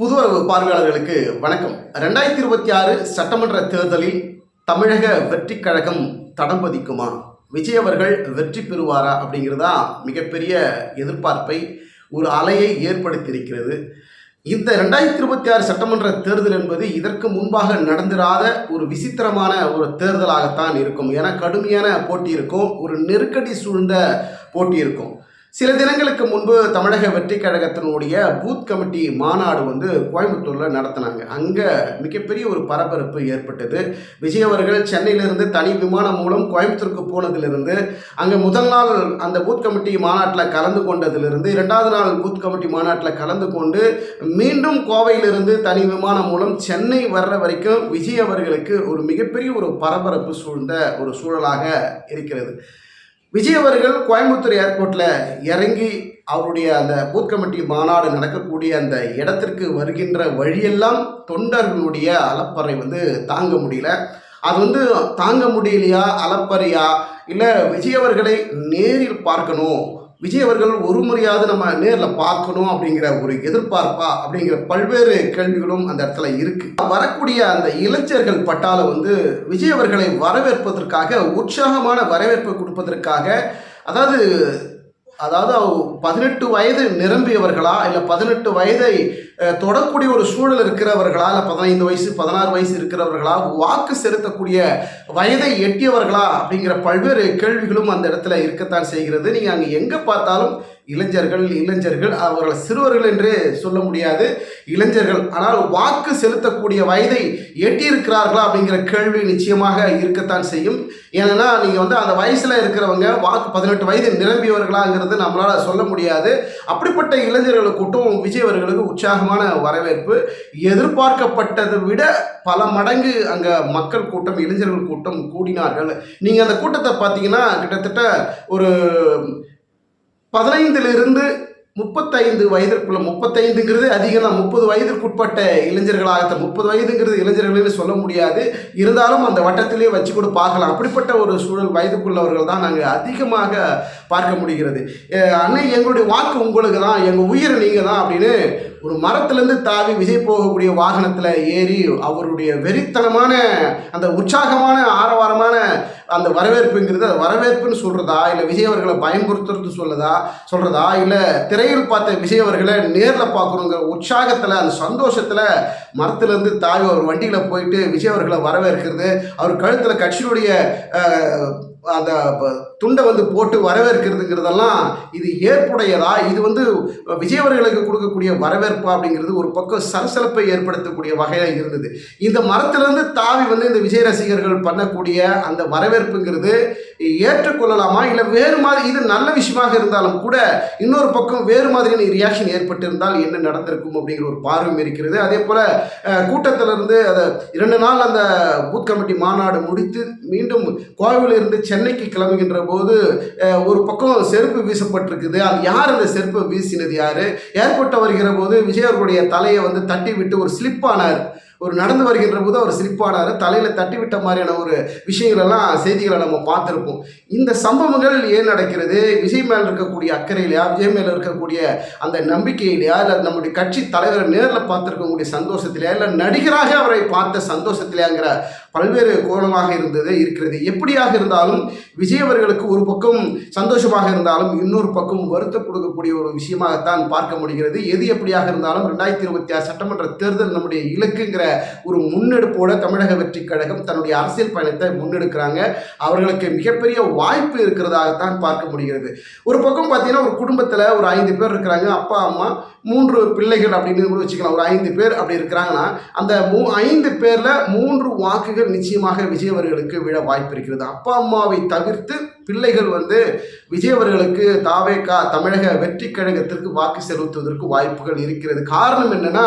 புதுவரவு பார்வையாளர்களுக்கு வணக்கம். ரெண்டாயிரத்தி இருபத்தி ஆறு சட்டமன்ற தேர்தலில் தமிழக வெற்றி கழகம் தடம் பதிக்குமா? விஜய் அவர்கள் வெற்றி பெறுவாரா அப்படிங்கிறதா மிகப்பெரிய எதிர்பார்ப்பை ஒரு அலையை ஏற்படுத்தியிருக்கிறது. இந்த ரெண்டாயிரத்தி இருபத்தி ஆறு சட்டமன்ற தேர்தல் என்பது இதற்கு முன்பாக நடந்திராத ஒரு விசித்திரமான ஒரு தேர்தலாகத்தான் இருக்கும். ஏன்னா கடுமையான போட்டி இருக்கும். ஒரு நெருக்கடி சூழ்ந்த போட்டி இருக்கும். சில தினங்களுக்கு முன்பு தமிழக வெற்றி கழகத்தினுடைய பூத் கமிட்டி மாநாடு வந்து கோயம்புத்தூரில் நடத்தினாங்க. அங்கே மிகப்பெரிய ஒரு பரபரப்பு ஏற்பட்டது. விஜய் அவர்கள் சென்னையிலிருந்து தனி விமானம் மூலம் கோயம்புத்தூருக்கு போனதிலிருந்து அங்கே முதல் நாள் அந்த பூத் கமிட்டி மாநாட்டில் கலந்து கொண்டதிலிருந்து இரண்டாவது நாள் பூத் கமிட்டி மாநாட்டில் கலந்து கொண்டு மீண்டும் கோவையிலிருந்து தனி விமானம் மூலம் சென்னை வர்ற வரைக்கும் விஜய் அவர்களுக்கு ஒரு மிகப்பெரிய ஒரு பரபரப்பு சூழ்ந்த ஒரு சூழலாக இருக்கிறது. விஜய் அவர்கள் கோயம்புத்தூர் ஏர்போர்ட்டில் இறங்கி அவருடைய அந்த பூத் கமிட்டி மாநாடு நடக்கக்கூடிய அந்த இடத்திற்கு வருகின்ற வழியெல்லாம் தொண்டர்களுடைய அலப்பறை வந்து தாங்க முடியல. அது வந்து தாங்க முடியலையா அலப்பறையா இல்லை விஜய் அவர்களை நேரில் பார்க்கணும். விஜய் அவர்கள் ஒரு முறையாவது நம்ம நேரில் பார்க்கணும் அப்படிங்கிற ஒரு எதிர்பார்ப்பா அப்படிங்கிற பல்வேறு கேள்விகளும் அந்த இடத்துல இருக்கு. வரக்கூடிய அந்த இளைஞர்கள் பட்டால வந்து விஜய் அவர்களை வரவேற்பதற்காக உற்சாகமான வரவேற்பு கொடுப்பதற்காக அதாவது அதாவது பதினெட்டு வயது நிரம்பியவர்களா இல்லை பதினெட்டு வயதை தொடக்கூடிய ஒரு சூழல் இருக்கிறவர்களா இல்லை பதினைந்து வயசு பதினாறு வயசு இருக்கிறவர்களா வாக்கு செலுத்தக்கூடிய வயதை எட்டியவர்களா அப்படிங்கிற பல்வேறு கேள்விகளும் அந்த இடத்துல இருக்கத்தான் செய்கிறது. நீங்கள் அங்கே எங்கே பார்த்தாலும் இளைஞர்கள் இளைஞர்கள் அவர்கள் சிறுவர்கள் என்று சொல்ல முடியாது. இளைஞர்கள் ஆனால் வாக்கு செலுத்தக்கூடிய வயதை எட்டியிருக்கிறார்களா அப்படிங்கிற கேள்வி நிச்சயமாக இருக்கத்தான் செய்யும். ஏன்னா நீங்கள் வந்து அந்த வயசில் இருக்கிறவங்க வாக்கு பதினெட்டு வயது நிரம்பியவர்களாங்கிறது நம்மளால் சொல்ல முடியாது. அப்படிப்பட்ட இளைஞர்களுக்கூட்டும் விஜய் அவர்களுக்கு பிரம்மாண்டமான வரவேற்பு. எதிர்பார்க்கப்பட்டதை விட பல மடங்கு அங்கே மக்கள் கூட்டம் இளைஞர்கள் கூட்டம் கூடினார்கள். நீங்கள் அந்த கூட்டத்தை பார்த்தீங்கன்னா கிட்டத்தட்ட ஒரு பதினைந்திலிருந்து முப்பத்தைந்து வயதிற்குள்ள முப்பத்தைந்துங்கிறது அதிகம் தான் முப்பது வயதிற்குட்பட்ட இளைஞர்களாக முப்பது வயதுங்கிறது இளைஞர்கள்னு சொல்ல முடியாது. இருந்தாலும் அந்த வட்டத்திலே வச்சு கூட பார்க்கலாம். அப்படிப்பட்ட ஒரு சூழல் வயதுக்குள்ளவர்கள் தான் நாங்கள் அதிகமாக பார்க்க முடிகிறது. அன்னை எங்களுடைய வாக்கு உங்களுக்கு தான் எங்கள் உயிர் நீங்கள் தான் அப்படின்னு ஒரு மரத்துலேருந்து தாவி விஜய் போகக்கூடிய வாகனத்தில் ஏறி அவருடைய வெறித்தனமான அந்த உற்சாகமான ஆரவாரமான அந்த வரவேற்புங்கிறது அது வரவேற்புன்னு சொல்கிறதா இல்லை விஜய் அவர்களை பயன்படுத்துறது சொல்லதா? சொல்கிறதா இல்லை திரையில் பார்த்த விஜய் அவர்களை நேரில் பார்க்கணுங்கிற உற்சாகத்தில் அந்த சந்தோஷத்தில் மரத்துலேருந்து தாவி அவர் வண்டியில் போயிட்டு விஜய் அவர்களை வரவேற்கிறது. அவர் கழுத்தில் கட்சியினுடைய அந்த துண்டை வந்து போட்டு வரவேற்கிறதுங்கிறதெல்லாம் இது ஏற்புடையதா? இது வந்து விஜய் அவர்களுக்கு கொடுக்கக்கூடிய வரவேற்பு அப்படிங்கிறது ஒரு பக்கம் சலசலப்பை ஏற்படுத்தக்கூடிய வகையாக இருந்தது. இந்த மரத்திலிருந்து தாவி வந்து இந்த விஜய் ரசிகர்கள் பண்ணக்கூடிய அந்த வரவேற்புங்கிறது ஏற்றுக்கொள்ளலாமா? இல்லை வேறு மாதிரி இது நல்ல விஷயமாக இருந்தாலும் கூட இன்னொரு பக்கம் வேறு மாதிரியான ரியாக்ஷன் ஏற்பட்டிருந்தால் என்ன நடந்திருக்கும் அப்படிங்கிற ஒரு பார்வையும் இருக்கிறது. அதே போல் கூட்டத்திலிருந்து அதை இரண்டு நாள் அந்த பூத் கமிட்டி மாநாடு முடித்து மீண்டும் கோவிலிருந்து சென்னைக்கு கிளம்புகின்ற போது ஒரு பக்கம் செருப்பு வீசப்பட்டிருக்குது. அது யார் அந்த செருப்பை வீசினது யார்? ஏர்போர்ட்டை வருகிற போது விஜய் அவர்களுடைய தலையை வந்து தட்டி விட்டு ஒரு ஸ்லிப் ஆனார். ஒரு நடந்து வருகின்ற போது அவர் சிரிப்பாடாரு தலையில் தட்டி விட்ட மாதிரியான ஒரு விஷயங்களெல்லாம் செய்திகளை நம்ம பார்த்துருப்போம். இந்த சம்பவங்கள் ஏன் நடக்கிறது? விஜய் மேல் இருக்கக்கூடிய அக்கறையிலையா? விஜய் மேல இருக்கக்கூடிய அந்த நம்பிக்கையிலையா? இல்லை நம்முடைய கட்சி தலைவரை நேரில் பார்த்துருக்கக்கூடிய சந்தோஷத்திலையா? இல்லை நடிகராக அவரை பார்த்த சந்தோஷத்திலையாங்கிற பல்வேறு கோணமாக இருந்தது இருக்கிறது. எப்படியாக இருந்தாலும் விஜய் அவர்களுக்கு ஒரு பக்கம் சந்தோஷமாக இருந்தாலும் இன்னொரு பக்கம் வருத்தம் கொடுக்கக்கூடிய ஒரு விஷயமாகத்தான் பார்க்க முடிகிறது. எது எப்படியாக இருந்தாலும் ரெண்டாயிரத்தி இருபத்தி ஆறு சட்டமன்ற தேர்தல் நம்முடைய இலக்குங்கிற ஒரு முன்னெடுப்போட தமிழக வெற்றி கழகம் தன்னுடைய அரசியல் பயணத்தை முன்னெடுக்கிறாங்க. அவர்களுக்கு மிகப்பெரிய வாய்ப்பு இருக்கிறதாகத்தான் பார்க்க முடிகிறது. ஒரு பக்கம் பார்த்தீங்கன்னா ஒரு குடும்பத்தில் ஒரு ஐந்து பேர் இருக்கிறாங்க. அப்பா அம்மா மூன்று பிள்ளைகள் அப்படின்னு கூட வச்சுக்கலாம். ஒரு ஐந்து பேர் அப்படி இருக்கிறாங்கன்னா அந்த மூ ஐந்து பேரில் மூன்று வாக்குகள் நிச்சயமாக விஜய் அவர்களுக்கு விழ வாய்ப்பு இருக்கிறது. அப்பா அம்மாவை தவிர்த்து பிள்ளைகள் வந்து விஜய் அவர்களுக்கு தாவேக்கா தமிழக வெற்றி கழகத்திற்கு வாக்கு செலுத்துவதற்கு வாய்ப்புகள் இருக்கிறது. காரணம் என்னன்னா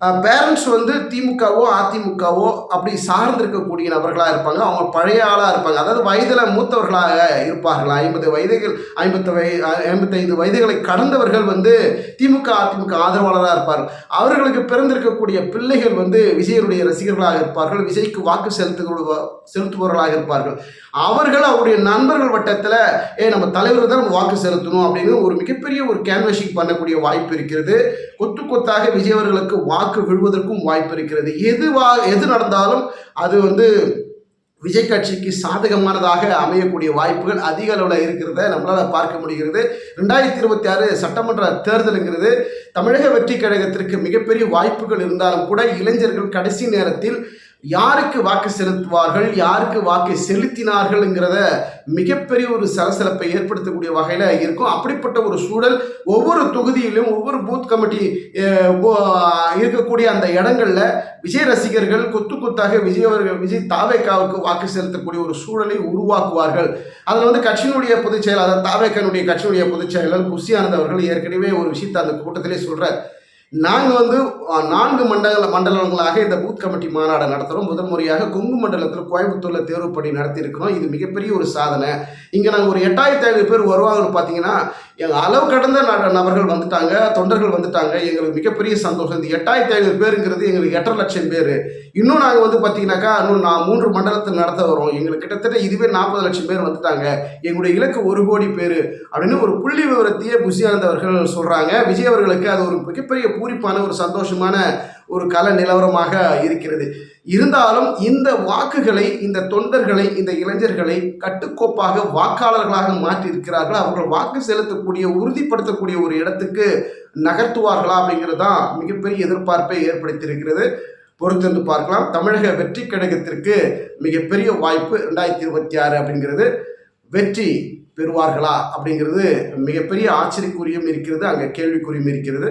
பேரண்ட்ஸ் வந்து திமுகவோ அதிமுகவோ அப்படி சார்ந்திருக்கக்கூடிய நபர்களாக இருப்பாங்க. அவங்க பழைய ஆளாக இருப்பாங்க. அதாவது வயதில் மூத்தவர்களாக இருப்பார்கள்? ஐம்பது வயதுகள் ஐம்பத்து வய ஐம்பத்தைந்து வயதுகளை கடந்தவர்கள் வந்து திமுக அதிமுக ஆதரவாளராக இருப்பார்கள். அவர்களுக்கு பிறந்திருக்கக்கூடிய பிள்ளைகள் வந்து விஜயனுடைய ரசிகர்களாக இருப்பார்கள். விஜய்க்கு வாக்கு செலுத்து செலுத்துபவர்களாக இருப்பார்கள். அவர்கள் அவருடைய நண்பர்கள் வட்டத்தில் ஏ நம்ம தலைவர் தான் நம்ம வாக்கு செலுத்தணும் அப்படின்னு ஒரு மிகப்பெரிய ஒரு கேன்வாஷிங் பண்ணக்கூடிய வாய்ப்பு இருக்கிறது. கொத்து கொத்தாக விஜய் அவர்களுக்கு வாக்கு விழுவதற்கும் வாய்ப்பு இருக்கிறது. எது வா எது நடந்தாலும் அது வந்து விஜய் கட்சிக்கு சாதகமானதாக அமையக்கூடிய வாய்ப்புகள் அதிக அளவில் இருக்கிறத நம்மளால் பார்க்க முடிகிறது. ரெண்டாயிரத்தி இருபத்தி ஆறு சட்டமன்ற தேர்தலுங்கிறது தமிழக வெற்றி கழகத்திற்கு மிகப்பெரிய வாய்ப்புகள் இருந்தாலும் கூட இளைஞர்கள் கடைசி நேரத்தில் யாருக்கு வாக்கு செலுத்துவார்கள் யாருக்கு வாக்கை செலுத்தினார்கள்ங்கிறத மிகப்பெரிய ஒரு சலசலப்பை ஏற்படுத்தக்கூடிய வகையில் இருக்கும். அப்படிப்பட்ட ஒரு சூழல் ஒவ்வொரு தொகுதியிலும் ஒவ்வொரு பூத் கமிட்டி இருக்கக்கூடிய அந்த இடங்களில் விஜய் ரசிகர்கள் கொத்து கொத்தாக விஜய் அவர்கள் விஜய் தாவேக்காவுக்கு வாக்கு செலுத்தக்கூடிய ஒரு சூழலை உருவாக்குவார்கள். அதில் வந்து கட்சியினுடைய பொதுச் செயலாளர் தாவேக்கனுடைய கட்சியினுடைய பொதுச் செயலாளர் குசியானந்த் அவர்கள் ஏற்கனவே ஒரு விஷயத்தை அந்த கூட்டத்திலே சொல்கிறார் நாங்கள் வந்து நான்கு மண்டல மண்டலங்களாக இந்த பூத் கமிட்டி மாநாடை நடத்துகிறோம் முதல் முறையாக கொங்கு மண்டலத்தில் கோயம்புத்தூரில் தேர்வுப்படி நடத்தியிருக்கிறோம். இது மிகப்பெரிய ஒரு சாதனை. இங்கே நாங்கள் ஒரு எட்டாயிரத்தி ஐநூறு பேர் வருவாங்கன்னு பார்த்தீங்கன்னா எங்கள் அளவு கடந்த நபர்கள் வந்துட்டாங்க தொண்டர்கள் வந்துட்டாங்க. எங்களுக்கு மிகப்பெரிய சந்தோஷம். இந்த எட்டாயிரத்தி ஐநூறு பேருங்கிறது எங்களுக்கு எட்டரை லட்சம் பேர். இன்னும் நாங்கள் வந்து பார்த்தீங்கன்னாக்கா இன்னும் நான் மூன்று மண்டலத்தில் நடத்த வரோம் எங்களுக்கு கிட்டத்தட்ட இதுவே நாற்பது லட்சம் பேர் வந்துட்டாங்க. எங்களுடைய இலக்கு ஒரு கோடி பேர் அப்படின்னு ஒரு புள்ளி விவரத்தையே புஷியானந்த் அவர்கள் சொல்கிறாங்க விஜய் அவர்களுக்கு அது ஒரு மிகப்பெரிய பூரிப்பான ஒரு சந்தோஷமான ஒரு கல நிலவரமாக இருக்கிறது. இருந்தாலும் இந்த வாக்குகளை இந்த தொண்டர்களை இந்த இளைஞர்களை கட்டுக்கோப்பாக வாக்காளர்களாக மாற்றி இருக்கிறார்கள் அவர்கள் வாக்கு செலுத்தக்கூடிய உறுதிப்படுத்தக்கூடிய ஒரு இடத்துக்கு நகர்த்துவார்களா அப்படிங்கிறது தான் மிகப்பெரிய எதிர்பார்ப்பை ஏற்படுத்தியிருக்கிறது. பொறுத்திருந்து பார்க்கலாம். தமிழக வெற்றி கழகத்திற்கு மிகப்பெரிய வாய்ப்பு ரெண்டாயிரத்தி இருபத்தி ஆறு அப்படிங்கிறது. வெற்றி பெறுவார்களா அப்படிங்கிறது மிகப்பெரிய ஆச்சரியக்குறியும் இருக்கிறது. அங்கே கேள்விக்குறியும் இருக்கிறது.